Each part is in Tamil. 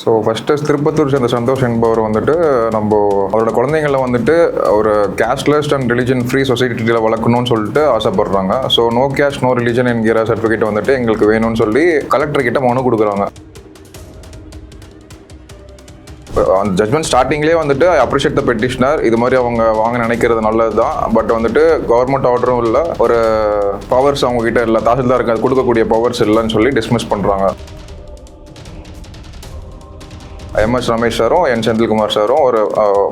ஸோ ஃபஸ்ட்டு திருப்பத்தூர் சேர்ந்த சந்தோஷ் என்பவர் வந்துட்டு நம்ம அவரோட குழந்தைங்கள வந்துட்டு ஒரு கேஷ்லெஸ் அண்ட் ரிலிஜன் ஃப்ரீ சொசைட்டியில் வளர்க்கணும்னு சொல்லிட்டு ஆசைப்படுறாங்க. So no caste no religion என்கிற சர்டிஃபிகேட் வந்துட்டு எங்களுக்கு வேணும்னு சொல்லி கலெக்டர் கிட்ட மனு கொடுக்குறாங்க. அந்த ஜட்மெண்ட் ஸ்டார்டிங்லேயே வந்துட்டு அப்ரிஷியேட் த பெட்டிஷனர் இது மாதிரி அவங்க வாங்க நினைக்கிறது நல்லது தான் பட் வந்துட்டு கவர்மெண்ட் ஆர்டரும் இல்லை ஒரு பவர்ஸ் அவங்க கிட்ட இல்லை தாசில்தாருக்கு அது கொடுக்கக்கூடிய பவர்ஸ் இல்லைன்னு சொல்லி டிஸ்மிஸ் பண்ணுறாங்க எம்எஸ் ரமேஷ் சாரும் என் செந்தில்குமார் சாரும் ஒரு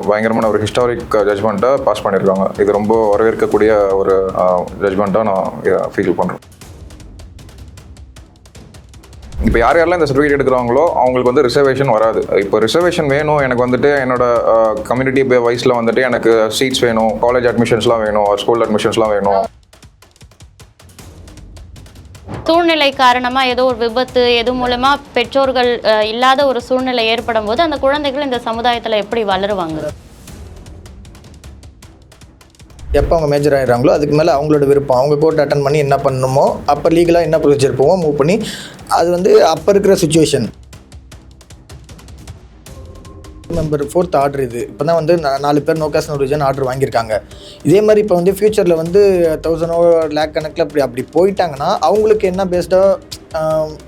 பயங்கரமான ஒரு ஹிஸ்டாரிக் ஜட்மெண்ட்டை பாஸ் பண்ணியிருக்காங்க இது ரொம்ப வரவேற்கக்கூடிய ஒரு ஜட்மெண்ட்டாக நான் ஃபீல் பண்ணுறேன் இப்போ யார் யாரெல்லாம் இந்த சர்டிஃபிகேட் எடுக்கிறாங்களோ அவங்களுக்கு வந்து ரிசர்வேஷன் வராது. இப்போ ரிசர்வேஷன் வேணும் எனக்கு வந்துட்டு என்னோட கம்யூனிட்டி வைஸில் வந்துட்டு எனக்கு சீட்ஸ் வேணும் காலேஜ் அட்மிஷன்ஸ்லாம் வேணும் ஸ்கூல் அட்மிஷன்ஸ்லாம் வேணும். சூழ்நிலை காரணமாக ஏதோ ஒரு விபத்து எது மூலமாக பெற்றோர்கள் இல்லாத ஒரு சூழ்நிலை ஏற்படும் போது அந்த குழந்தைகள் இந்த சமுதாயத்தில் எப்படி வளருவாங்க? எப்போ அவங்க மேஜர் ஆகிடுறாங்களோ அதுக்கு மேலே அவங்களோட விருப்பம். அவங்க கோர்ட் அட்டன் பண்ணி என்ன பண்ணணுமோ அப்போ லீகலாக என்ன ப்ரொசீஜர் போவோம் மூவ் பண்ணி அது வந்து அப்போ இருக்கிற சுச்சுவேஷன் மெம்பர் ஃபோர்த் ஆர்டர் இது. இப்போ தான் வந்து நா- நாலு பேர் நோகாஸ் நோரிஜன் ஆர்டர் வாங்கியிருக்காங்க. இதே மாதிரி இப்போ வந்து ஃப்யூச்சரில் வந்து தௌசண்டோ லேக் கணக்கில் அப்படி அப்படி போயிட்டாங்கன்னா அவங்களுக்கு என்ன பேஸ்டாக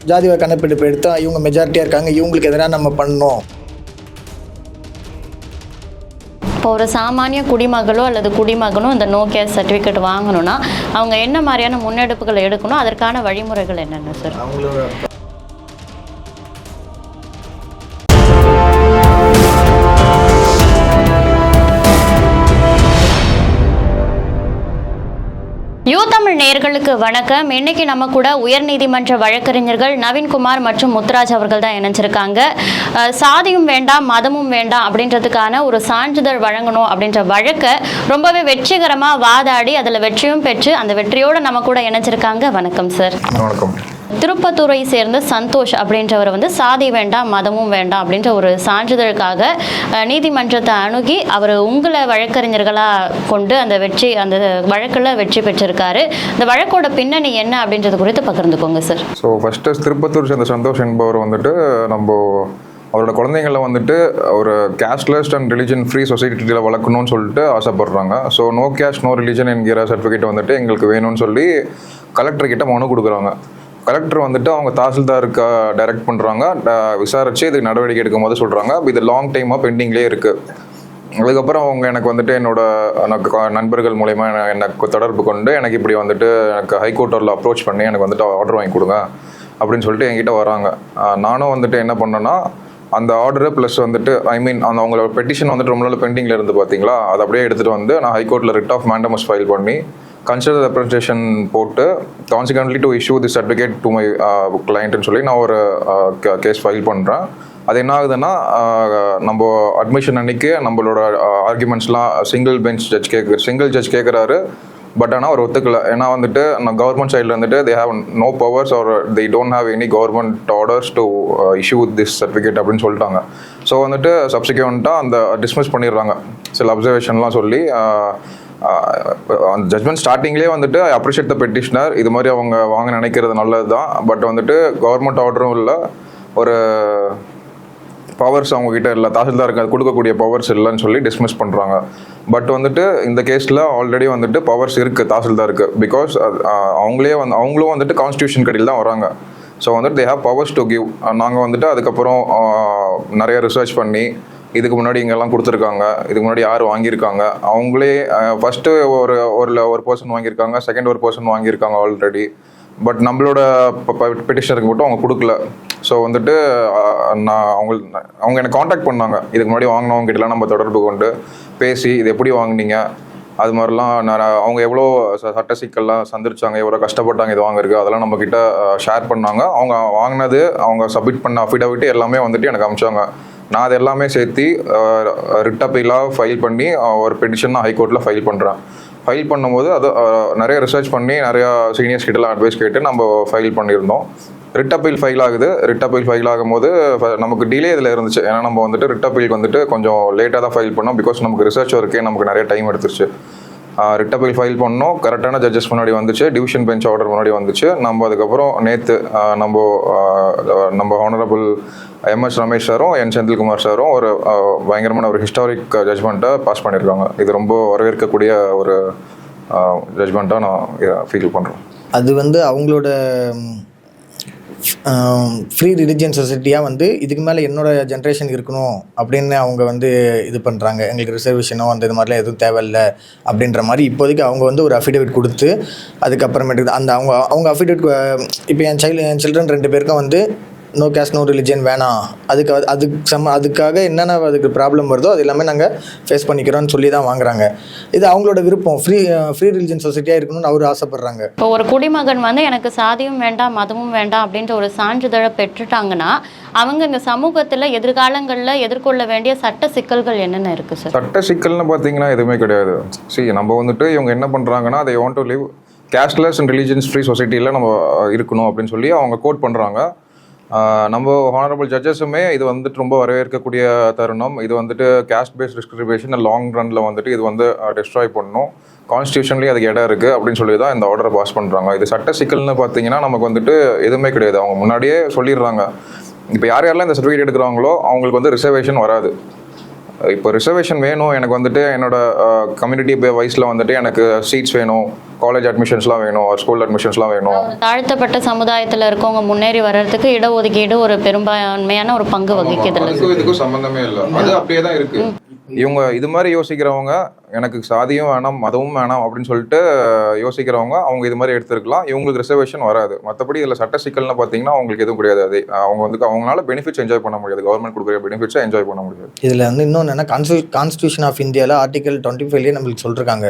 ஜாதி கணப்பெடுப்பு எடுத்து இவங்க மெஜாரிட்டியாக இருக்காங்க இவங்களுக்கு எதனா நம்ம பண்ணணும்? இப்போ ஒரு சாமானிய குடிமகளோ அல்லது குடிமகனோ இந்த நோ கேஸ் சர்டிஃபிகேட் வாங்கணும்னா அவங்க என்ன மாதிரியான முன்னெடுப்புகள் எடுக்கணும் அதற்கான வழிமுறைகள் என்னென்ன சார் நேர்களுக்கு வணக்கம். இன்னைக்கு நம்ம கூட உயர்நீதிமன்ற வழக்கறிஞர்கள் நவீன்குமார் மற்றும் முத்துராஜ் அவர்கள் தான் இணைஞ்சிருக்காங்க. சாதியும் வேண்டாம் மதமும் வேண்டாம் அப்படின்றதுக்கான ஒரு சான்றிதழ் வழங்கணும் அப்படின்ற வழக்கை ரொம்பவே வெற்றிகரமாக வாதாடி அதில் வெற்றியும் பெற்று அந்த வெற்றியோடு நம்ம கூட இணைஞ்சிருக்காங்க. வணக்கம் சார். வணக்கம். திருப்பத்தூரை சேர்ந்த சந்தோஷ் அப்படின்றவர் வந்து சாதி வேண்டாம் மதமும் வேண்டாம் அப்படின்ற ஒரு சான்றிதழுக்காக நீதிமன்றத்தை அணுகி அவர் உங்களை வழக்கறிஞர்களாக கொண்டு அந்த வெற்றி அந்த வழக்கில் வெற்றி பெற்றிருக்காரு. இந்த வழக்கோட பின்னணி என்ன அப்படின்றது குறித்து பகிர்ந்துக்கோங்க சார் ஸோ ஃபஸ்ட்டு திருப்பத்தூர் சேர்ந்த சந்தோஷ் என்பவர் வந்துட்டு நம்ம அவரோட குழந்தைங்கள வந்துட்டு ஒரு கேஷ்லெஸ் அண்ட் ரிலிஜன் ஃப்ரீ சொசைட்டியில் வளர்க்கணும்னு சொல்லிட்டு ஆசைப்படுறாங்க. So no caste no religion என்கிற சர்டிஃபிகேட் வந்துட்டு எங்களுக்கு வேணும்னு சொல்லி கலெக்டர் கிட்ட மனு கொடுக்குறாங்க. கலெக்டர் வந்துட்டு அவங்க தாசில்தாருக்கு டைரக்ட் பண்ணுறாங்க விசாரித்து இதுக்கு நடவடிக்கை எடுக்கும் போது சொல்கிறாங்க இது லாங் டைமாக பெண்டிங்லேயே இருக்குது அதுக்கப்புறம் அவங்க எனக்கு வந்துட்டு என்னோட எனக்கு நண்பர்கள் மூலயமா எனக்கு தொடர்பு கொண்டு எனக்கு இப்படி வந்துட்டு எனக்கு ஹைகோர்ட்டில் அப்ரோச் பண்ணி எனக்கு வந்துட்டு ஆர்டர் வாங்கி கொடுங்க அப்படின்னு சொல்லிட்டு என்கிட்ட வராங்க. நானும் வந்துட்டு என்ன பண்ணேன்னா அந்த ஆர்டரு ப்ளஸ் வந்துட்டு ஐ மீன் அந்த அவங்களோட பெட்டிஷன் வந்துட்டு ரொம்ப நாள் பெண்டிங்கில் இருந்து பார்த்தீங்களா அதை அப்படியே எடுத்துகிட்டு வந்து நான் ஹைகோர்ட்டில் ரிட் ஆஃப் மேண்டமஸ் ஃபைல் பண்ணி கன்சிடர் ரெப்ரஸன்டேஷன் போட்டு consequently to issue the certificate to my கிளைண்ட்னு சொல்லி நான் ஒரு கேஸ் ஃபைல் பண்ணுறேன் அது என்ன ஆகுதுன்னா uh, நம்ம அட்மிஷன் அன்னைக்கு நம்மளோட ஆர்குமெண்ட்ஸ்லாம் சிங்கிள் பெஞ்ச் ஜட்ஜ் கேட்கு சிங்கிள் ஜட்ஜ் கேட்குறாரு பட் ஆனால் அவர் ஒத்துக்கல. ஏன்னா வந்துட்டு நான் கவர்மெண்ட் சைடில் வந்துட்டு they have no powers or they don't have any government orders to issue this certificate அப்படின்னு சொல்லிட்டாங்க. ஸோ வந்துட்டு சப்சிக்வெண்ட்டாக அந்த டிஸ்மிஸ் பண்ணிடுறாங்க. சில அப்சர்வேஷன்லாம் சொல்லி uh, அந்த ஜட்மெண்ட் ஸ்டார்டிங்லேயே வந்துட்டு அப்ரிஷியேட் த பெட்டிஷனர் இது மாதிரி அவங்க வாங்க நினைக்கிறது நல்லது தான் பட் வந்துட்டு கவர்மெண்ட் ஆர்டரும் இல்லை. ஒரு பவர்ஸ் அவங்கக்கிட்ட இல்லை. தாசில்தாருக்கு அது கொடுக்கக்கூடிய பவர்ஸ் இல்லைன்னு சொல்லி டிஸ்மிஸ் பண்ணுறாங்க பட் வந்துட்டு இந்த கேஸில் ஆல்ரெடி வந்துட்டு பவர்ஸ் இருக்குது தாசில்தாருக்கு. பிகாஸ் அவங்களே வந்து அவங்களும் வந்துட்டு கான்ஸ்டியூஷன் கடையில் தான் வராங்க. ஸோ வந்துட்டு they have powers to give நாங்கள் வந்துட்டு அதுக்கப்புறம் நிறைய ரிசர்ச் பண்ணி இதுக்கு முன்னாடி இங்கெல்லாம் கொடுத்துருக்காங்க. இதுக்கு முன்னாடி யார் வாங்கியிருக்காங்க? அவங்களே ஃபஸ்ட்டு ஒரு ஒரு ஒரு பர்சன் வாங்கியிருக்காங்க. செகண்ட் ஒரு பர்சன் வாங்கியிருக்காங்க ஆல்ரெடி பட் நம்மளோட பெட்டிஷனருக்கு மட்டும் அவங்க கொடுக்கல. ஸோ வந்துட்டு நான் அவங்க அவங்க எனக்கு காண்டாக்ட் பண்ணாங்க. இதுக்கு முன்னாடி வாங்கினவங்க கிட்டலாம் நம்ம தொடர்பு கொண்டு பேசி இது எப்படி வாங்குனீங்க? அது மாதிரிலாம் நான் அவங்க எவ்வளோ ச- சட்ட சிக்கல்லாம் சந்திச்சாங்க எவ்வளோ கஷ்டப்பட்டாங்க இது வாங்குறதுக்கு அதெல்லாம் நம்மக்கிட்ட ஷேர் பண்ணாங்க. அவங்க வாங்கினது அவங்க சப்மிட் பண்ண அஃபிடவிட் எல்லாமே வந்துட்டு எனக்கு அமிச்சாங்க. நான் அது எல்லாமே சேர்த்து ரிட் அப்பீலாக ஃபைல் பண்ணி ஒரு பெட்டிஷன் நான் ஹைகோர்ட்டில் ஃபைல் பண்ணுறேன் ஃபைல் பண்ணும்போது அது நிறைய ரிசர்ச் பண்ணி நிறையா சீனியர்ஸ் கிட்டலாம் அட்வைஸ் கேட்டு நம்ம ஃபைல் பண்ணியிருந்தோம். ரிட் அப்பீல் ஃபைல் ஆகுது. ரிட் அப்பீல் ஃபைல் ஆகும்போது ஃப- நமக்கு டிலே இதில் இருந்துச்சு. ஏன்னா நம்ம வந்துட்டு ரிட் அப்பீலுக்கு வந்துட்டு கொஞ்சம் லேட்டாக தான் ஃபைல் பண்ணோம். பிகாஸ் நமக்கு ரிசர்ச் ஒர்க்கே நமக்கு நிறைய டைம் எடுத்துருச்சு. ரிட்டபிள் ஃபைல் பண்ணோம். கரெக்டான ஜட்ஜஸ் முன்னாடி வந்துச்சு. டிவிஷன் பெஞ்ச் ஆர்டர் முன்னாடி வந்துச்சு. நம்ம அதுக்கப்புறம் நேற்று நம்ம நம்ம ஹானரபிள் எம்எஸ் ரமேஷ் சாரும் என் செந்தில்குமார் சாரும் ஒரு பயங்கரமான ஒரு ஹிஸ்டாரிக் ஜட்ஜ்மெண்ட்டை பாஸ் பண்ணியிருக்காங்க இது ரொம்ப வரவேற்கக்கூடிய ஒரு ஜட்ஜ்மெண்ட்டாக நான் ஃபீல் பண்ணுறேன் அது வந்து அவங்களோட ஃப்ரீ ரிலிஜியன் சொசைட்டியாக வந்து இதுக்கு மேலே என்னோட ஜென்ரேஷன் இருக்கணும் அப்படின்னு அவங்க வந்து இது பண்ணுறாங்க எங்களுக்கு ரிசர்வேஷனோ அந்த இது மாதிரிலாம் எதுவும் தேவையில்ல அப்படின்ற மாதிரி இப்போதைக்கு அவங்க வந்து ஒரு அஃபிடேவிட் கொடுத்து அதுக்கப்புறமேட்டுக்கு அந்த அவங்க அவங்க அஃபிடேவிட் இப்போ என் சைல்டு என் சில்ட்ரன் ரெண்டு பேருக்கும் வந்து நோ கேஸ்ட் நோ ரிலிஜியன் வேணாம் அதுக்கு அதுக்கு சம அதுக்காக என்னென்ன அதுக்கு ப்ராப்ளம் வருதோ அது எல்லாமே நாங்கள் ஃபேஸ் பண்ணிக்கிறோம்னு சொல்லி தான் வாங்குறாங்க. இது அவங்களோட விருப்பம். ஃப்ரீ ஃப்ரீ ரிலிஜியன் சொசைட்டியாக இருக்கணும்னு அவர் ஆசைப்பட்றாங்க. இப்போ ஒரு குடிமகன் வந்து எனக்கு சாதியும் வேண்டாம் மதமும் வேண்டாம் அப்படின்ற ஒரு சான்றிதழை பெற்றுட்டாங்கன்னா அவங்க இந்த சமூகத்தில் எதிர்காலங்களில் எதிர்கொள்ள வேண்டிய சட்ட சிக்கல்கள் என்னென்ன இருக்கு சார் சட்ட சிக்கல்னு பார்த்தீங்கன்னா எதுவுமே கிடையாது. சி நம்ம வந்துட்டு இவங்க என்ன பண்ணுறாங்கன்னா they want to live casteless and religions free சொசைட்டியில் நம்ம இருக்கணும் அப்படின்னு சொல்லி அவங்க கோட் பண்ணுறாங்க நம்ம ஹானரபிள் ஜட்ஜஸுமே இது வந்துட்டு ரொம்ப வரவேற்கக்கூடிய தருணம். இது வந்துட்டு கேஸ்ட் பேஸ்ட் டிஸ்கிரிமினேஷன் லாங் ரன்ல வந்துட்டு இது வந்து டிஸ்ட்ராய் பண்ணணும் கான்ஸ்டியூஷன்லேயே அதுக்கு இடம் இருக்குது அப்படின்னு சொல்லி தான் இந்த ஆர்டரை பாஸ் பண்ணுறாங்க இது சட்ட சிக்கல்னு பார்த்தீங்கன்னா நமக்கு வந்துட்டு எதுவுமே கிடையாது. அவங்க முன்னாடியே சொல்லிடுறாங்க. இப்போ யார் யாரெல்லாம் இந்த சர்டிஃபிகேட் எடுக்கிறாங்களோ அவங்களுக்கு வந்து ரிசர்வேஷன் வராது. இப்போ ரிசர்வேஷன் வேணும். எனக்கு வந்துட்டு என்னோட கம்யூனிட்டி வைஸில் வந்துட்டு எனக்கு சீட்ஸ் வேணும். காலேஜ் அட்மிஷன்ஸ்லாம் வேணும் ஸ்கூல் அட்மிஷன்ஸ்லாம் வேணும். தாழ்த்தப்பட்ட சமுதாயத்தில் இருக்கவங்க முன்னேறி வர்றதுக்கு இடஒதுக்கீடு ஒரு பெரும்பான்மையான ஒரு பங்கு அதுக்கும் இதுக்கும் சம்பந்தமே இல்லை. அது அப்படியே தான் இருக்கு. இவங்க இது மாதிரி யோசிக்கிறவங்க எனக்கு சாதியும் வேணாம் மதமும் வேணாம் அப்படின்னு சொல்லிட்டு யோசிக்கிறவங்க அவங்க இது மாதிரி எடுத்துருக்கலாம். இவங்களுக்கு ரிசர்வேஷன் வராது. மற்றபடி இதில் சட்ட சிக்கல்னு பார்த்தீங்கன்னா அவங்களுக்கு எதுவும் கிடையாது. அது அவங்க வந்து அவங்களால பெனிஃபிட்ஸ் என்ஜாய் பண்ண முடியாது. கவர்மெண்ட் கொடுக்குற பெனிஃபிட்ஸை என்ஜாய் பண்ண முடியாது. இதில் வந்து இன்னொன்று என்ன கான்ஸ்டி கான்ஸ்டியூஷன் ஆஃப் இந்தியாவில் ஆர்டிகல் டுவெண்ட்டி ஃபைவ்லேயே நம்மளுக்கு சொல்லிருக்காங்க.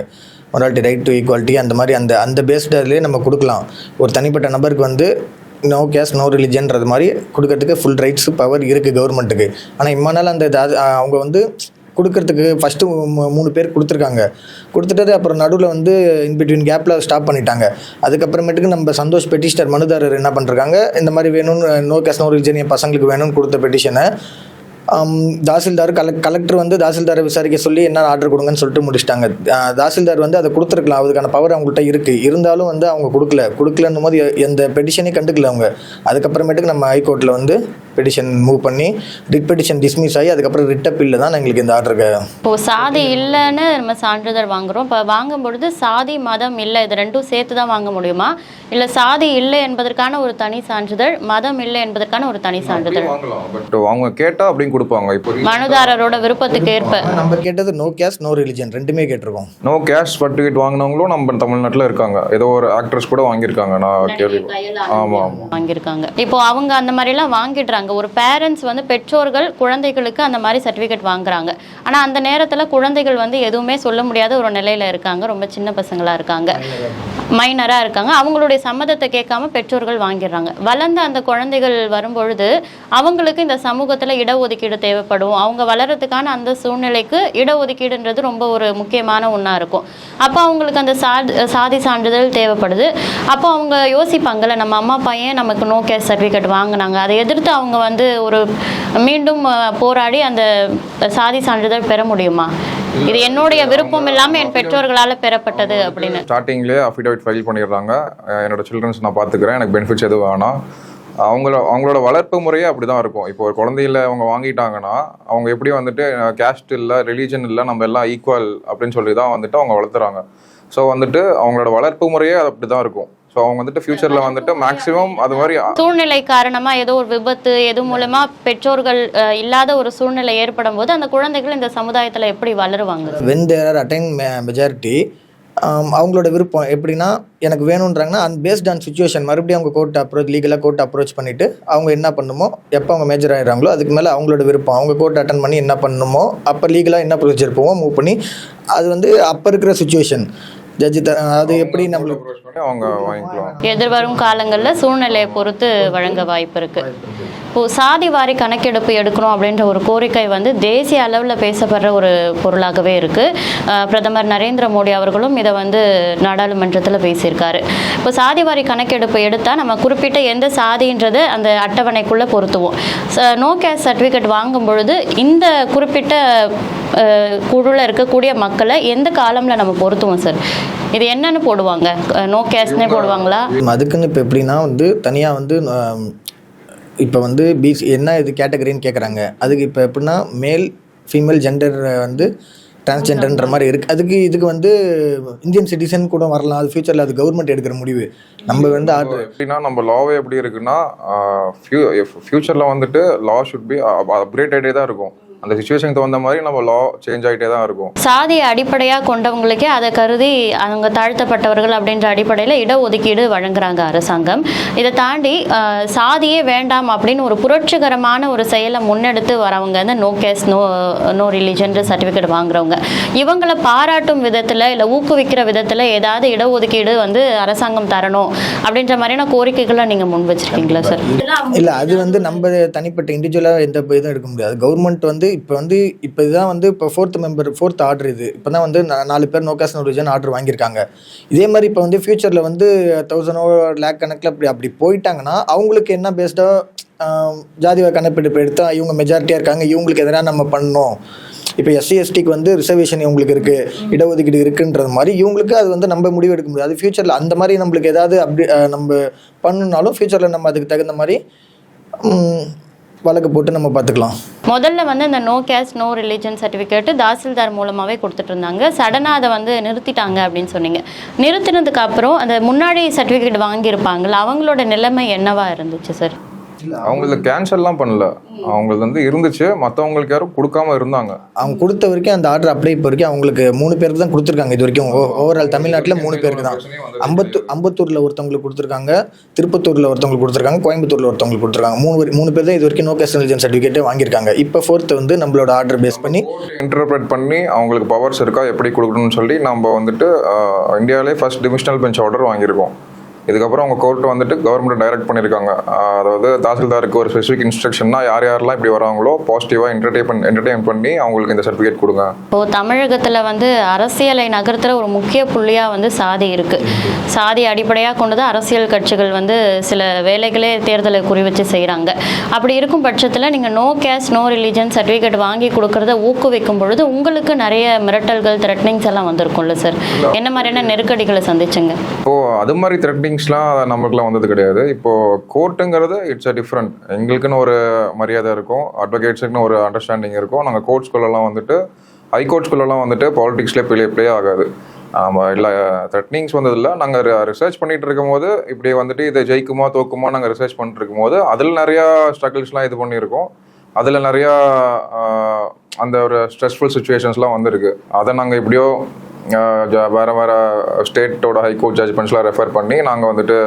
மொராலிட்டி ரைட் டு ஈக்குவாலிட்டி அந்த மாதிரி அந்த அந்த பேஸ்டர்லேயே நம்ம கொடுக்கலாம். ஒரு தனிப்பட்ட நபருக்கு வந்து நோ கேஸ் நோ ரிலிஜன்றது மாதிரி கொடுக்கறதுக்கு ஃபுல் ரைட்ஸ் பவர் இருக்குது கவர்மெண்ட்டுக்கு ஆனால் இம்மா நாள் அந்த அவங்க வந்து கொடுக்கறதுக்கு ஃபஸ்ட்டு மூணு பேர் கொடுத்துருக்காங்க. கொடுத்துட்டது அப்புறம் நடுவில் வந்து இன் பிட்வீன் கேப்பில் ஸ்டாப் பண்ணிட்டாங்க. அதுக்கப்புறமேட்டுக்கு நம்ம சந்தோஷ் பெட்டிஷனர் மனுதாரர் என்ன பண்ணிருக்காங்க இந்த மாதிரி வேணும்னு நோ கேஸ் நோ ரிலிஜன் என் பசங்களுக்கு வேணும்னு கொடுத்த பெட்டிஷனை தாசில்தார் கலெக் கலெக்டர் வந்து தாசில்தாரை விசாரிக்க சொல்லி என்ன ஆர்டர் கொடுங்கன்னு சொல்லிட்டு முடிச்சிட்டாங்க. தாசில்தார் வந்து அதை கொடுத்துருக்கலாம். அதுக்கான பவர் அவங்கள்ட்ட இருக்குது இருந்தாலும் வந்து அவங்க கொடுக்கல. கொடுக்கலன்னும் போது எந்த பெட்டிஷனையும் கண்டுக்கல அவங்க. அதுக்கப்புறமேட்டுக்கு நம்ம ஹைகோர்ட்டில் வந்து பெட்டிஷன் மூவ் பண்ணி ரிட் பெட்டிஷன் டிஸ்மிஸ் ஆகி அதுக்கப்புறம் ரிட் அப்பீலில் தான் எங்களுக்கு இந்த ஆர்டருக்கு இப்போ சாதி இல்லைன்னு நம்ம சான்றிதழ் வாங்குறோம். இப்போ வாங்கும் பொழுது சாதி மதம் இல்லை இது ரெண்டும் சேர்த்து தான் வாங்க முடியுமா? இல்லை சாதி இல்லை என்பதற்கான ஒரு தனி சான்றிதழ் மதம் இல்லை என்பதற்கான ஒரு தனி சான்றிதழ்? வாங்கலாம். பட் அவங்க கேட்டா கொடுப்பாங்க. இப்போ மனுதாரரோட விருப்பத்துக்கு ஏற்ப. நம்ம கேட்டது நோ கேஸ் நோ ரிலிஜன் ரெண்டுமே கேட்டிருக்கோம். நோ கேஷ் சர்டிஃபிகேட் வாங்கினவங்களும் நம்ம தமிழ்நாட்டில் இருக்காங்க. ஏதோ ஒரு ஆக்ட்ரஸ் கூட வாங்கியிருக்காங்க நான் கேள்வி ஆமா ஆமா. வாங்கியிருக்காங்க. இப்போ அவங்க அந்த மாதிரிலாம் வாங்கிடுறாங்க. ஒரு பேரண்ட்ஸ் வந்து பெற்றோர்கள் குழந்தைகளுக்கு அந்த மாதிரி சர்டிஃபிகேட் வாங்குறாங்க. ஆனால் அந்த நேரத்தில் குழந்தைகள் வந்து எதுவுமே சொல்ல முடியாத ஒரு நிலையில இருக்காங்க. ரொம்ப சின்ன பசங்களா இருக்காங்க. மைனராக இருக்காங்க. அவங்களுடைய சம்மதத்தை கேட்காம பெற்றோர்கள் வாங்கிடுறாங்க. வளர்ந்த அந்த குழந்தைகள் வரும்பொழுது அவங்களுக்கு இந்த சமூகத்தில் இடஒதுக்கீடு தேவைப்படும். அவங்க வளர்றதுக்கான அந்த சூழ்நிலைக்கு இடஒதுக்கீடுன்றது ரொம்ப ஒரு முக்கியமான ஒன்றா இருக்கும். அப்போ அவங்களுக்கு அந்த சாதி சான்றிதழ் தேவைப்படுது. அப்போ அவங்க யோசிப்பாங்கல்ல நம்ம அம்மா பையன் நமக்கு நோ கேஸ் சர்டிஃபிகேட் வாங்கினாங்க. அதை எதிர்த்து அவங்க வந்து ஒரு மீண்டும் போராடி அந்த சாதி சான்றிதழ் பெற முடியுமா? இது என்னுடைய விருப்பம் இல்லாமல் என் பெற்றோர்களால் பெறப்பட்டது அப்படின்னு. ஸ்டார்டிங்லேயே அஃபிடவிட் ஃபைல் பண்ணிடுறாங்க. என்னோட சில்ட்ரன்ஸ் நான் பார்த்துக்கிறேன். எனக்கு பெனிஃபிட்ஸ் எதுவும் வேணாம். அவங்கள அவங்களோட வளர்ப்பு முறையே அப்படி தான் இருக்கும். இப்போ ஒரு குழந்தையில அவங்க வாங்கிட்டாங்கன்னா அவங்க எப்படி வந்துட்டு கேஸ்ட் இல்லை ரிலீஜன் இல்லை நம்ம எல்லாம் ஈக்குவல் அப்படின்னு சொல்லி தான் வந்துட்டு அவங்க வளர்த்துறாங்க. ஸோ வந்துட்டு அவங்களோட வளர்ப்பு முறையே அது அப்படி தான் இருக்கும். ஸோ அவங்க வந்துட்டு ஃப்யூச்சரில் வந்துட்டு மேக்ஸிமம் அது மாதிரி சூழ்நிலை காரணமா ஏதோ ஒரு விபத்து எது மூலமா பெற்றோர்கள் இல்லாத ஒரு சூழ்நிலை ஏற்படும் போது அந்த குழந்தைகள் இந்த சமுதாயத்துல எப்படி வளருவாங்க? வென் தேர் அட்டைன் மெஜாரிட்டி அவங்களோட விருப்பம் எப்படின்னா எனக்கு வேணுன்றாங்கன்னா அந்த பேஸ்ட் ஆன் சுச்சுவேஷன் மறுபடியும் அவங்க கோர்ட் அப்ரோச் லீகலாக கோர்ட் அப்ரோச் பண்ணிவிட்டு அவங்க என்ன பண்ணுமோ எப்போ அவங்க மேஜர் ஆயிடுறாங்களோ அதுக்கு மேலே அவங்களோட விருப்பம். அவங்க கோர்ட் அட்டன் பண்ணி என்ன பண்ணணுமோ அப்போ லீகலாக என்ன ப்ரொசீஜர் போவோம் மூவ் பண்ணி அது வந்து அப்போ இருக்கிற சுச்சுவேஷன் ஜட்ஜி த அது எப்படி நம்மளுக்கு அவங்க வாங்கிக்கலாம். எதிர்வரும் காலங்களில் சூழ்நிலையை பொறுத்து வழங்க வாய்ப்பு இருக்கு. இப்போ சாதி வாரி கணக்கெடுப்பு எடுக்கணும் அப்படின்ற ஒரு கோரிக்கை வந்து தேசிய அளவில் பேசப்படுற ஒரு பொருளாகவே இருக்கு. அஹ் பிரதமர் நரேந்திர மோடி அவர்களும் இதை வந்து நாடாளுமன்றத்தில் பேசியிருக்காரு. இப்போ சாதி வாரி கணக்கெடுப்பு எடுத்தால் நம்ம குறிப்பிட்ட எந்த சாதின்றதை அந்த அட்டவணைக்குள்ளே பொருத்துவோம். நோ கேஸ் சர்டிஃபிகேட் வாங்கும் பொழுது இந்த குறிப்பிட்ட குழுவில் இருக்கக்கூடிய மக்களை எந்த காலம்ல நம்ம பொருத்துவோம் சார்? இது என்னன்னு போடுவாங்க? நோ கேஷ்னே போடுவாங்களா? அதுக்குன்னு இப்போ எப்படின்னா வந்து தனியாக வந்து இப்போ வந்து பிசி என்ன இது கேட்டகரின்னு கேட்குறாங்க அதுக்கு இப்போ எப்படின்னா மேல் ஃபீமேல் ஜெண்டர் வந்து டிரான்ஸ்ஜெண்டர்ன்ற மாதிரி இருக்குது அதுக்கு இதுக்கு வந்து இந்தியன் சிட்டிசன் கூட வரலாம். அது ஃபியூச்சரில் அது கவர்மெண்ட் எடுக்கிற முடிவு. நம்ம வந்து எப்படின்னா நம்ம லாவே எப்படி இருக்குன்னா ஃபியூச்சரில் வந்துட்டு லா ஷுட் பி அப்கிரேட் ஆகிட்டே தான் இருக்கும். அந்த சுச்சுவேஷனுக்கு தகுந்த மாதிரி நம்ம லா சேஞ்ச் ஆகிட்டே தான் இருக்கும். சாதியை அடிப்படையாக கொண்டவங்களுக்கே அதை கருதி அவங்க தாழ்த்தப்பட்டவர்கள் அப்படின்ற அடிப்படையில் இடஒதுக்கீடு வழங்குறாங்க அரசாங்கம். இதை தாண்டி சாதியே வேண்டாம் அப்படின்னு ஒரு புரட்சிகரமான ஒரு செயலை முன்னெடுத்து வரவங்க வந்து நோ கேஸ் நோ நோ ரிலீஜன்ற சர்டிஃபிகேட் வாங்குறவங்க. இவங்களை பாராட்டும் விதத்தில் இல்லை ஊக்குவிக்கிற விதத்தில் ஏதாவது இடஒதுக்கீடு வந்து அரசாங்கம் தரணும் அப்படின்ற மாதிரியான கோரிக்கைகளை நீங்கள் முன் வச்சிருக்கீங்களா சார் இல்லை அது வந்து நம்ம தனிப்பட்ட இண்டிவிஜுவலாக எந்த இதுவும் எடுக்க முடியாது. கவர்மெண்ட் வந்து இப்போ வந்து இப்போ இதுதான் வந்து இப்போ ஃபோர்த் மெம்பர் ஃபோர்த் ஆர்டர் இது. இப்போ தான் வந்து நாலு பேர் நோ கேஸ் ரிஜன் ஆர்டர் வாங்கியிருக்காங்க. இதே மாதிரி இப்போ வந்து ஃபியூச்சரில் வந்து தௌசண்டோ லேக் கணக்கில் அப்படி அப்படி போயிட்டாங்கன்னா அவங்களுக்கு என்ன பேஸ்டாக ஜாதி கணக்கெடுப்பு எடுத்தா இவங்க மெஜாரிட்டியாக இருக்காங்க இவங்களுக்கு எதனா நம்ம பண்ணணும். இப்போ எஸ்சி எஸ்டிக்கு வந்து ரிசர்வேஷன் இவங்களுக்கு இருக்குது இடஒதுக்கீடு இருக்குன்றது மாதிரி இவங்களுக்கு அது வந்து நம்ம முடிவு எடுக்க முடியாது. ஃபியூச்சரில் அந்த மாதிரி நம்மளுக்கு ஏதாவது அப்படி நம்ம பண்ணணுனாலும் ஃபியூச்சரில் நம்ம அதுக்கு தகுந்த மாதிரி வழக்கு போட்டு நம்ம பார்த்துக்கலாம். முதல்ல வந்து இந்த no caste no religion certificate tahsildar மூலமாகவே கொடுத்துட்டு இருந்தாங்க சடனாக அதை வந்து நிறுத்திட்டாங்க அப்படின்னு சொன்னீங்க. நிறுத்தினதுக்கு அப்புறம் அந்த முன்னாடி சர்டிஃபிகேட் வாங்கியிருப்பாங்கல்ல அவங்களோட நிலைமை என்னவா இருந்துச்சு சார் அவங்களுக்கு கேன்சல்லாம் பண்ணல. அவங்களுக்கு வந்து இருந்துச்சு. மற்றவங்களுக்கு யாரும் கொடுக்காம இருந்தாங்க. அவங்க கொடுத்த வரைக்கும் அந்த ஆர்டர் அப்படியே இப்போ வரைக்கும் அவங்களுக்கு மூணு பேருக்கு தான் கொடுத்துருக்காங்க. இது வரைக்கும் ஓவரால் தமிழ்நாட்டில் மூணு பேருக்கு தான். அம்பத்தூர் அம்பத்தூரில் ஒருத்தவங்களுக்கு கொடுத்துருக்காங்க. திருப்பத்தூரில் ஒருத்தவங்களுக்கு கொடுத்துருக்காங்க. கோயம்புத்தூரில் ஒருத்தவங்களுக்கு கொடுத்துருக்காங்க. மூணு மூணு பேர் தான் இது வரைக்கும் நோ கேஸ் ரிலிஜன் சர்டிஃபிகேட்டே வாங்கியிருக்காங்க. இப்போ ஃபோர்த்து வந்து நம்மளோட ஆர்டர் பேஸ் பண்ணி இன்டர்பிரேட் பண்ணி அவங்களுக்கு பவர்ஸ் இருக்கா எப்படி கொடுக்கணும்னு சொல்லி நம்ம வந்துட்டு இந்தியாவிலே ஃபர்ஸ்ட் டிவிஷனல் பெஞ்ச் ஆர்டர் வாங்கியிருக்கோம். இதுக்கப்புறம் அவங்க கோர்ட் வந்துட்டு கவர்மெண்ட் டைரக்ட் பண்ணியிருக்காங்க அதாவது தாசில்தாருக்கு ஒரு ஸ்பெசிஃபிக் இன்ஸ்ட்ரக்ஷன்னா யார் யாரெல்லாம் இப்படி வராங்களோ பாசிட்டிவாக என்டர்டைன் என்டர்டைன் பண்ணி அவங்களுக்கு இந்த சர்டிஃபிகேட் கொடுங்க. இப்போ தமிழகத்தில் வந்து அரசியலை நகர்த்துற ஒரு முக்கிய புள்ளியாக வந்து சாதி இருக்கு. சாதி அடிப்படையாக கொண்டு தான் அரசியல் கட்சிகள் வந்து சில வேலைகளே தேர்தலை குறி வச்சு செய்கிறாங்க அப்படி இருக்கும் பட்சத்தில் நீங்கள் no caste no religion certificate வாங்கி கொடுக்கறத ஊக்குவிக்கும் பொழுது உங்களுக்கு நிறைய மிரட்டல்கள் த்ரெட்னிங்ஸ் எல்லாம் வந்திருக்கும்ல சார் என்ன மாதிரியான நெருக்கடிகளை சந்திச்சுங்க? இப்போ அது மாதிரி த்ரெட்னிங்ஸ்லாம் நம்மளுக்குலாம் வந்தது கிடையாது. இப்போ கோர்ட்டுங்கிறது இட்ஸ் அ டிஃப்ரெண்ட் எங்களுக்குன்னு ஒரு மரியாதை இருக்கும் அட்வொகேட்ஸுக்குன்னு ஒரு அண்டர்ஸ்டாண்டிங் இருக்கும். நாங்கள் கோர்ட்ஸ்குள்ளெல்லாம் வந்துட்டு ஹை கோர்ட்ஸ்குள்ளெல்லாம் வந்துட்டு பாலிடிக்ஸ்லேயே பிளே பிளே ஆகாது. நம்ம இல்லை த்ரெட்னிங்ஸ் வந்ததில்ல. நாங்கள் ரிசர்ச் பண்ணிட்டு இருக்கும்போது இப்படி வந்துட்டு இதை ஜெயிக்குமா தோக்குமா நாங்கள் ரிசர்ச் பண்ணிட்டு இருக்கும்போது அதில் நிறையா ஸ்ட்ரகிள்ஸ்லாம் இது பண்ணியிருக்கோம். அதில் நிறையா அந்த ஒரு ஸ்ட்ரெஸ்ஃபுல் சுச்சுவேஷன்ஸ்லாம் வந்திருக்கு. அதை நாங்கள் எப்படியோ வேற வேற ஸ்டேட்டோட ஹைகோர்ட் ஜட்ஜ்மெண்ட்ஸ்லாம் ரெஃபர் பண்ணி நாங்கள் வந்துட்டு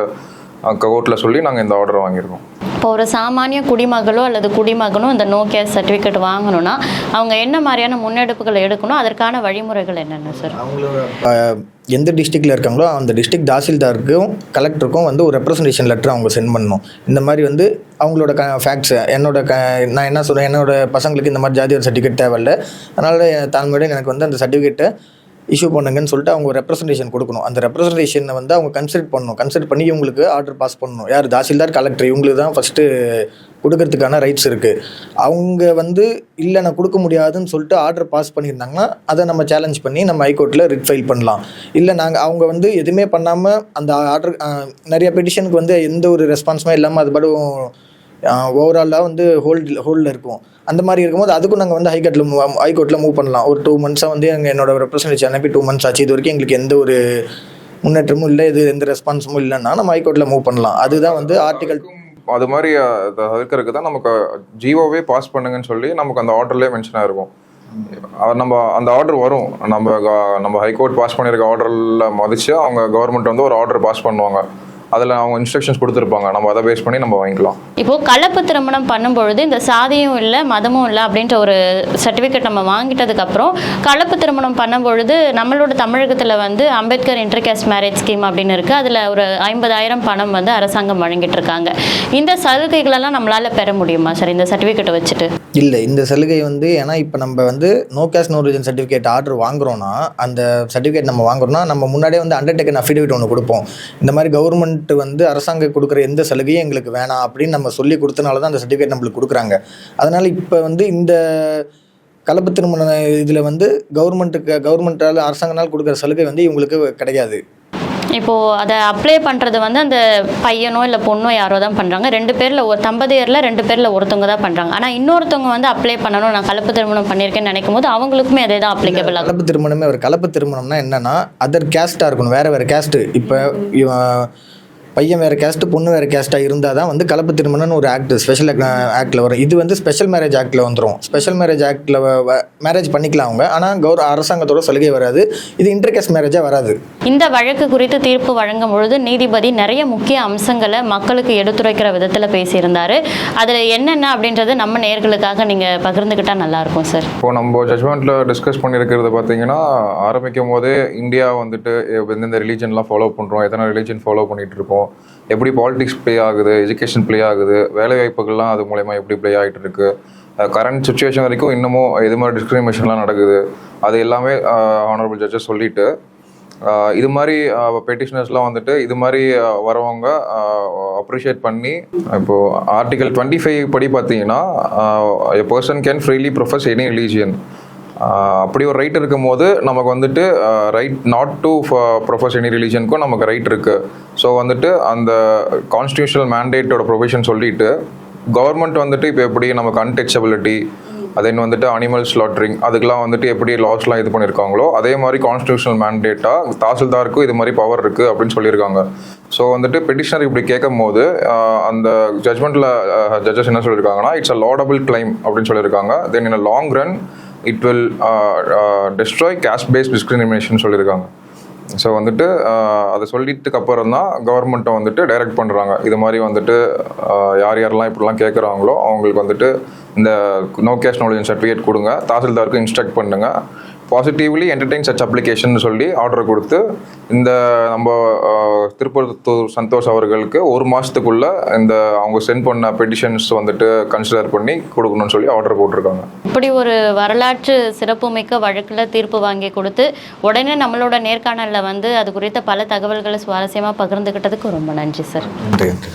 கோர்ட்டில் சொல்லி நாங்கள் இந்த ஆர்டர் வாங்கியிருக்கோம். இப்போ ஒரு சாமானிய குடிமகளோ அல்லது குடிமகனோ இந்த நோ கேஸ் சர்டிஃபிகேட் வாங்கணும்னா அவங்க என்ன மாதிரியான முன்னெடுப்புகள் எடுக்கணும் அதற்கான வழிமுறைகள் என்னென்ன சார் அவங்களோட எந்த டிஸ்ட்ரிக்டில் இருக்காங்களோ அந்த டிஸ்ட்ரிக்ட் தாசில்தாருக்கும் கலெக்டருக்கும் வந்து ஒரு ரெப்ரசன்டேஷன் லெட்டர் அவங்க சென்ட் பண்ணணும். இந்த மாதிரி வந்து அவங்களோட க ஃபேக்ட்ஸ் என்னோட க நான் என்ன சொல்கிறேன் என்னோட பசங்களுக்கு இந்த மாதிரி ஜாதியோட சர்டிஃபிகேட் தேவையில்ல. அதனால் தாழ்மையுடன் எனக்கு வந்து அந்த சர்டிஃபிகேட்டை இஷ்யூ பண்ணுங்கன்னு சொல்லிட்டு அவங்க ரெப்ரஸன்டேஷன் கொடுக்கணும். அந்த ரெப்ரஸன்டேஷனை வந்து அவங்க கன்சிடர் பண்ணணும். கன்சிடர் பண்ணி இவங்களுக்கு ஆர்டர் பாஸ் பண்ணணும். யார்? தாசில்தார் கலெக்டர் இவங்களுக்கு தான் ஃபஸ்ட்டு கொடுக்கறதுக்கான ரைட்ஸ் இருக்குது அவங்க வந்து இல்லை நான் கொடுக்க முடியாதுன்னு சொல்லிட்டு ஆர்டர் பாஸ் பண்ணியிருந்தாங்கன்னா அதை நம்ம சேலஞ்ச் பண்ணி நம்ம ஹைகோர்ட்டில் ரிட் ஃபைல் பண்ணலாம். இல்லை நாங்கள் அவங்க வந்து எதுவுமே பண்ணாமல் அந்த ஆர்டர் நிறைய பெட்டிஷனுக்கு வந்து எந்த ஒரு ரெஸ்பான்ஸுமே இல்லாமல் அது பாடும் ஓவராலாக வந்து ஹோல்டில் ஹோல்டில் இருக்கும். அந்த மாதிரி இருக்கும்போது அதுக்கும் நாங்கள் வந்து ஹைகோர்ட்டில் மூவ் ஹைகோர்ட்டில் மூவ் பண்ணலாம். ஒரு டூ மந்த்ஸாக வந்து எங்கள் என்னோட ரெப்ரசன்டேஷன் அனுப்பி டூ மந்த்ஸ் ஆச்சு. இது வரைக்கும் எங்களுக்கு எந்த ஒரு முன்னேற்றமும் இல்லை. இது எந்த ரெஸ்பான்ஸும் இல்லைன்னா நம்ம ஹைகோர்ட்டில் மூவ் பண்ணலாம். அதுதான் வந்து ஆர்டிகல் அது மாதிரி அஹ், தவிர்க்கறதுக்கு தான் நமக்கு ஜியோவே பாஸ் பண்ணுங்கன்னு சொல்லி நமக்கு அந்த ஆர்டர்லேயே மென்ஷன் ஆயிருக்கும். நம்ம அந்த ஆர்டர் வரும். நம்ம நம்ம ஹைகோர்ட் பாஸ் பண்ணியிருக்க ஆர்டரில் மதிச்சு அவங்க கவர்மெண்ட் வந்து ஒரு ஆர்டர் பாஸ் பண்ணுவாங்க. அதில் அவங்க இன்ஸ்ட்ரக்ஷன்ஸ் கொடுத்துருப்பாங்க. நம்ம அதை பேஸ் பண்ணி நம்ம வாங்கிக்கலாம். இப்போ கலப்பு திருமணம் பண்ணும்பொழுது இந்த சாதியும் இல்லை மதமும் இல்லை அப்படின்ற ஒரு சர்டிஃபிகேட் நம்ம வாங்கிட்டதுக்கு அப்புறம் கலப்பு திருமணம் பண்ணும்பொழுது நம்மளோட தமிழகத்தில் வந்து அம்பேத்கர் இன்டர்கேஸ்ட் மேரேஜ் ஸ்கீம் அப்படின்னு இருக்கு. அதில் ஒரு ஐம்பதாயிரம் பணம் வந்து அரசாங்கம் வழங்கிட்டு இருக்காங்க. இந்த சலுகைகளெல்லாம் நம்மளால பெற முடியுமா சார் இந்த சர்டிஃபிகேட்டை வச்சுட்டு. இல்லை இந்த சலுகை வந்து ஏன்னா இப்போ நம்ம வந்து no caste no religion certificate order வாங்குறோம்னா அந்த சர்டிஃபிகேட் நம்ம வாங்குறோம்னா நம்ம முன்னாடியே வந்து அண்டர்டேக்கன் அஃபிடேவிட் ஒன்று கொடுப்போம். இந்த மாதிரி கவர்மெண்ட் வந்து அரசாங்கம் கொடுக்குற எந்த சலுகையும் எங்களுக்கு வேணாம் அப்படின்னு நம்ம சொல்லி கொடுத்தனால தான் அந்த சர்டிஃபிகேட் நம்மளுக்கு கொடுக்குறாங்க. அதனால் இப்போ வந்து இந்த கலப்பு திருமண இதில் வந்து கவர்மெண்ட்டுக்கு கவர்மெண்ட்டால் அரசாங்கனால் கொடுக்குற சலுகை வந்து இவங்களுக்கு கிடையாது. இப்போ அதை அப்ளை பண்றது வந்து அந்த பையனோ இல்லை பொண்ணோ யாரோ தான் பண்றாங்க. ரெண்டு பேர்ல ஒரு தம்பதியர்ல ரெண்டு பேர்ல ஒருத்தவங்க தான் பண்றாங்க. ஆனா இன்னொருத்தவங்க வந்து அப்ளை பண்ணணும் நான் கலப்பு திருமணம் பண்ணியிருக்கேன்னு நினைக்கும் போது அவங்களுக்குமே அதே தான் அப்ளிகபிள் கலப்பு திருமணமே ஒரு கலப்பு திருமணம்னா என்னன்னா அதர் கேஸ்ட்டாக இருக்கணும். வேற வேற கேஸ்ட்டு இப்போ பையன் வேற கேஸ்ட்டு பொண்ணு வேற கேஸ்ட்டாக இருந்தால் தான் வந்து கலப்பு திருமணம்னு ஒரு ஆக்ட் ஸ்பெஷல் ஆக்டில் வரும். இது வந்து ஸ்பெஷல் மேரேஜ் ஆக்டில் வந்துடும் ஸ்பெஷல் மேரேஜ் ஆக்டில் மேரேஜ் பண்ணிக்கலாம் அவங்க. ஆனால் கௌர அரசாங்கத்தோட சலுகை வராது. இது இன்டர் கேஸ்ட் மேரேஜாக வராது. இந்த வழக்கு குறித்து தீர்ப்பு வழங்கும் பொழுது நீதிபதி நிறைய முக்கிய அம்சங்களை மக்களுக்கு எடுத்துரைக்கிற விதத்துல பேசியிருந்தாரு. அதுல என்னென்ன அப்படின்றது நம்ம நேர்களுக்காக நீங்க பகிர்ந்துக்கிட்டா நல்லா இருக்கும் சார். இப்போ நம்ம ஜட்மெண்ட்டில் டிஸ்கஸ் பண்ணியிருக்கிறது பார்த்தீங்கன்னா ஆரம்பிக்கும் போதே இந்தியா வந்துட்டு எந்தெந்த ரிலீஜன்லாம் ஃபாலோ பண்ணுறோம் எத்தனை ரிலீஜன் ஃபாலோ பண்ணிட்டு இருக்கோம். எப்படி பாலிடிக்ஸ் ப்ளே ஆகுது எஜுகேஷன் ப்ளே ஆகுது வேலை வாய்ப்புகள்லாம் அது மூலயமா எப்படி ப்ளே ஆகிட்டு இருக்கு? கரண்ட் சுச்சுவேஷன் வரைக்கும் இன்னமும் இது மாதிரி டிஸ்கிரிமினேஷன்லாம் நடக்குது. அது எல்லாமே ஆனரபிள் ஜட்ஜஸ் சொல்லிட்டு இது மாதிரி பெட்டிஷனர்ஸ்லாம் வந்துட்டு இது மாதிரி வரவங்க அப்ரிஷியேட் பண்ணி இப்போ ஆர்டிகல் டுவெண்ட்டி ஃபைவ் படி பார்த்தீங்கன்னா a person can freely profess any religion அப்படி ஒரு ரைட் இருக்கும்போது நமக்கு வந்துட்டு right not to profess any ரிலீஜனுக்கும் நமக்கு ரைட் இருக்குது ஸோ வந்துட்டு அந்த கான்ஸ்டியூஷனல் மேண்டேட்டோட ப்ரொவிஷன் சொல்லிட்டு கவர்மெண்ட் வந்துட்டு இப்போ எப்படி நமக்கு அன்டச்சபிலிட்டி தென் வந்துட்டு அனிமல் ஸ்லாட்ரிங் அதுக்கெலாம் வந்துட்டு எப்படி லாஸ்லாம் இது பண்ணியிருக்காங்களோ அதே மாதிரி கான்ஸ்டியூஷனல் மேண்டேட்டாக தாசில்தாருக்கும் இது மாதிரி பவர் இருக்குது அப்படின்னு சொல்லியிருக்காங்க. ஸோ வந்துட்டு பெட்டிஷனர் இப்படி கேட்கும் போது அந்த ஜட்மெண்ட்டில் ஜட்ஜஸ் என்ன சொல்லியிருக்காங்கன்னா இட்ஸ் அ லாடபிள் கிளைம் அப்படின்னு சொல்லியிருக்காங்க. Then in a long run it will destroy caste based discrimination சொல்லியிருக்காங்க. ஸோ வந்துட்டு uh, அதை சொல்லிட்டுக்கு அப்புறம் தான் கவர்மெண்ட்டை வந்துட்டு டைரக்ட் பண்ணுறாங்க இது மாதிரி வந்துட்டு uh, யார் யாரெல்லாம் இப்படிலாம் கேட்குறாங்களோ அவங்களுக்கு வந்துட்டு இந்த நோ கேஷ் நாலேஜ் சர்டிஃபிகேட் கொடுங்க. தாசில்தாருக்கு இன்ஸ்ட்ரக்ட் பண்ணுங்க. பாசிட்டிவ்லி என்டர்டெயின் சச் அப்ளிகேஷன் சொல்லி ஆர்டர் கொடுத்து இந்த நம்ம திருப்பத்தூர் சந்தோஷ் அவர்களுக்கு ஒரு மாதத்துக்குள்ள இந்த அவங்க சென்ட் பண்ண பெட்டிஷன்ஸ் வந்துட்டு கன்சிடர் பண்ணி கொடுக்கணும்னு சொல்லி ஆர்டர் போட்டிருக்காங்க. இப்படி ஒரு வரலாற்று சிறப்புமிக்க வழக்குல தீர்ப்பு வாங்கி கொடுத்து உடனே நம்மளோட நேர்காணல்ல வந்து அது குறித்த பல தகவல்களை சுவாரஸ்யமா பகிர்ந்துக்கிட்டதுக்கு ரொம்ப நன்றி சார். நன்றி நன்றி.